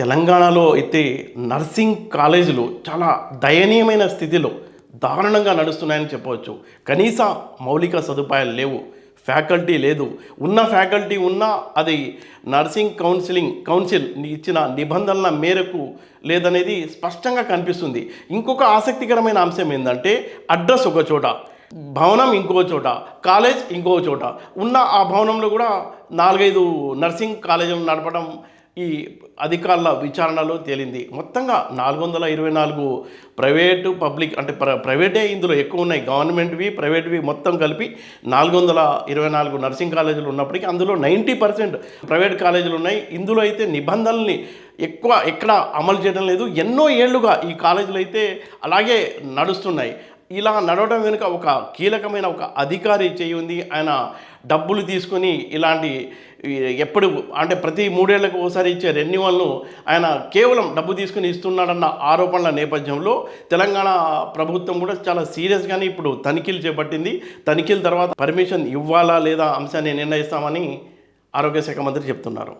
తెలంగాణలో అయితే నర్సింగ్ కాలేజీలు చాలా దయనీయమైన స్థితిలో దారుణంగా నడుస్తున్నాయని చెప్పవచ్చు. కనీస మౌలిక సదుపాయాలు లేవు. ఫ్యాకల్టీ లేదు. ఉన్న ఫ్యాకల్టీ ఉన్నా అది నర్సింగ్ కౌన్సిలింగ్ కౌన్సిల్ ఇచ్చిన నిబంధనల మేరకు లేదనేది స్పష్టంగా కనిపిస్తుంది. ఇంకొక ఆసక్తికరమైన అంశం ఏంటంటే అడ్రస్ ఒక చోట భవనం ఇంకో చోట కాలేజ్ ఇంకో చోట. ఉన్న ఆ భవనంలో కూడా నాలుగైదు నర్సింగ్ కాలేజీలు నడపడం ఈ అధికారుల విచారణలో తేలింది. మొత్తంగా నాలుగు వందల ఇరవై నాలుగు ప్రైవేటు పబ్లిక్ అంటే ప్ర ప్రైవేటే ఇందులో ఎక్కువ ఉన్నాయి. గవర్నమెంట్వి ప్రైవేట్వి మొత్తం కలిపి నాలుగు వందల ఇరవై నాలుగు నర్సింగ్ కాలేజీలు ఉన్నప్పటికీ అందులో నైంటీ పర్సెంట్ ప్రైవేట్ కాలేజీలు ఉన్నాయి. ఇందులో అయితే నిబంధనల్ని ఎక్కువ ఎక్కడ అమలు చేయడం లేదు. ఎన్నో ఏళ్ళుగా ఈ కాలేజీలు అయితే అలాగే నడుస్తున్నాయి. ఇలా నడవడం వెనుక ఒక కీలకమైన ఒక అధికారి చేయి ఉంది. ఆయన డబ్బులు తీసుకొని ఇలాంటి ఎప్పుడు అంటే ప్రతి మూడేళ్ళకు ఒకసారి ఇచ్చే రెన్యువల్ను ఆయన కేవలం డబ్బు తీసుకుని ఇస్తున్నాడన్న ఆరోపణల నేపథ్యంలో తెలంగాణ ప్రభుత్వం కూడా చాలా సీరియస్గానే ఇప్పుడు తనిఖీలు చేపట్టింది. తనిఖీల తర్వాత పర్మిషన్ ఇవ్వాలా లేదా అంశాన్ని నిర్ణయిస్తామని ఆరోగ్య శాఖ మంత్రి చెప్తున్నారు.